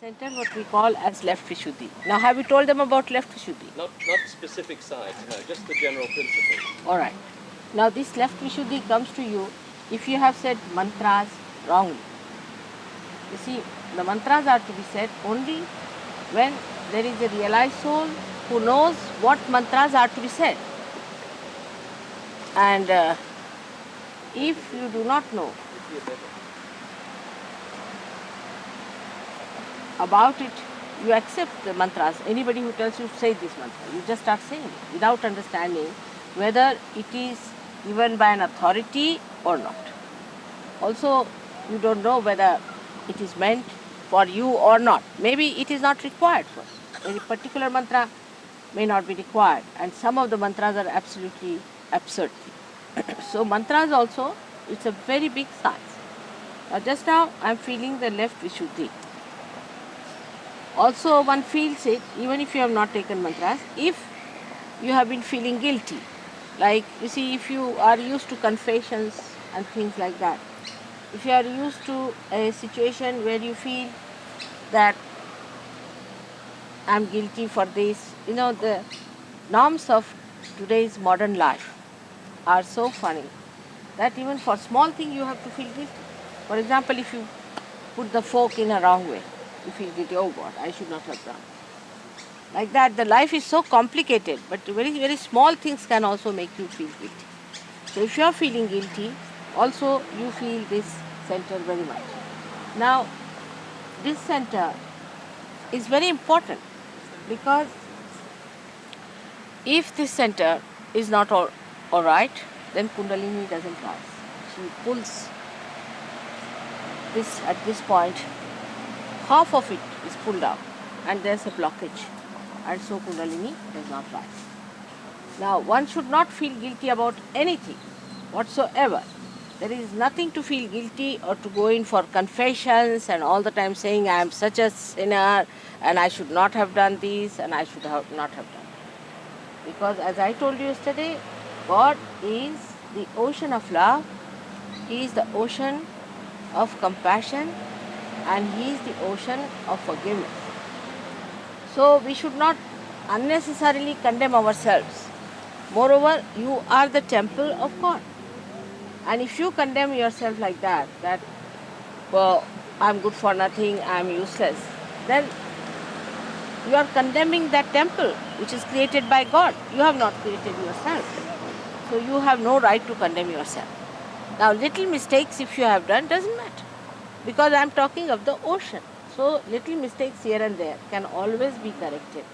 center what we call as left Vishuddhi. Now have you told them about left Vishuddhi? Not, not specific sides, no, just the general principle. Alright. Now this left Vishuddhi comes to you if you have said mantras wrongly. You see, the mantras are to be said only when there is a realized soul who knows what mantras are to be said. And uh, if you do not know about it, you accept the mantras. Anybody who tells you to say this mantra, you just start saying it without understanding whether it is given by an authority or not. Also, you don't know whether it is meant for you or not. Maybe it is not required for. Any particular mantra may not be required, and some of the mantras are absolutely absurd. so, mantras also, it's a very big science. Now, just now I am feeling the left Vishuddhi. Also, one feels it even if you have not taken mantras, if you have been feeling guilty. Like, you see, if you are used to confessions and things like that, if you are used to a situation where you feel that I'm guilty for this, you know, the norms of today's modern life are so funny that even for small thing you have to feel guilty. For example, if you put the fork in a wrong way, feel guilty, oh God, I should not have done. Like that, the life is so complicated, but very, very small things can also make you feel guilty. So if you are feeling guilty, also you feel this center very much. Now, this center is very important because if this center is not all, all right, then Kundalini doesn't rise. She pulls this at this point, half of it is pulled out and there's a blockage and so Kundalini does not rise. Now, one should not feel guilty about anything whatsoever. There is nothing to feel guilty or to go in for confessions and all the time saying I am such a sinner and I should not have done this and I should have not have done. that. Because as I told you yesterday, God is the ocean of love, He is the ocean of compassion, and He is the ocean of forgiveness. So we should not unnecessarily condemn ourselves. Moreover, you are the temple of God. And if you condemn yourself like that, that, well, I'm good for nothing, I'm useless, then you are condemning that temple which is created by God. You have not created yourself. So you have no right to condemn yourself. Now, little mistakes if you have done doesn't matter because I am talking of the ocean. So, little mistakes here and there can always be corrected.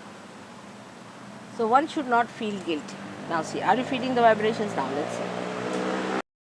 So, one should not feel guilty. Now, see, are you feeling the vibrations now? Let's see.